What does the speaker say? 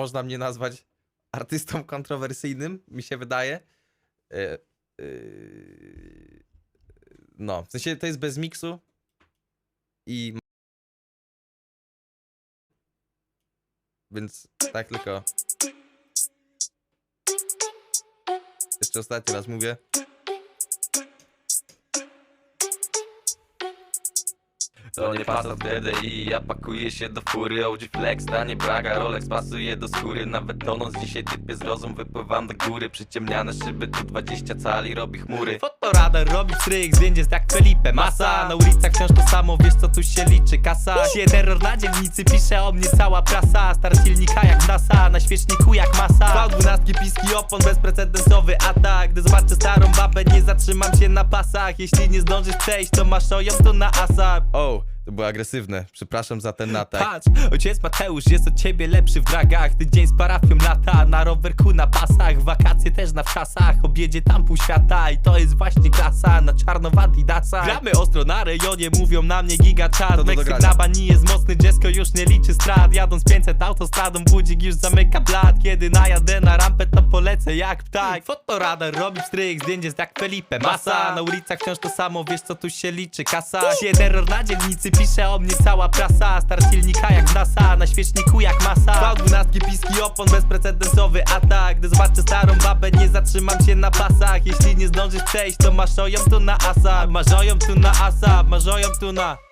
można mnie nazwać artystą kontrowersyjnym, mi się wydaje. E, e, no, w sensie to jest bez miksu i więc tak tylko jeszcze ostatni raz mówię. To nie Passat GDI, ja pakuję się do fury. OG Flex, tanie Braga, Rolex pasuje do skóry. Nawet tonąc dzisiaj typie z rozum wypływam do góry. Przyciemniane szyby, tu 20 cali robi chmury. Fotoradar robi stryk, zdjęcie jak Felipe Masa Na ulicach wciąż to samo, wiesz co tu się liczy Kasa, się terror na dzielnicy, pisze o mnie cała prasa. Star silnika jak NASA, świeczniku jak masa. V12 piski opon, bezprecedensowy atak. Gdy zobaczę starą babę, nie zatrzymam się na pasach. Jeśli nie zdążysz przejść, to masz oją, to na asa O, to było agresywne. Przepraszam za ten atak. Patrz, ojciec Mateusz jest od ciebie lepszy w dragach. Ty dzień z parafią lata, na rowerku na pasach. Wakacje też na wczasach, objedzie tam pół świata. I to jest właśnie klasa, na czarno w adidasach Gramy ostro na rejonie, mówią na mnie giga czar. Do Meksyk na bani jest mocny, dziecko już nie liczy strat. Jadąc 500 autostradą, budzik już zamyka blat. Kiedy najadę na rampę, to polecę jak ptak. Fotoradar robi stryk, zdjęcie jak Felipe Masa, na ulicach wciąż to samo, wiesz co tu się liczy Kasa, się terror na dzielnicy, pisze o mnie cała prasa. Star silnika jak NASA, na świeczniku jak masa. V12 piski opon, bezprecedensowy atak. Gdy zobaczę starą babę, nie zatrzymam się na pasach. Jeśli nie zdążysz przejść, to masz oją tu na asa. Masz oją tu na asa, masz oją tu na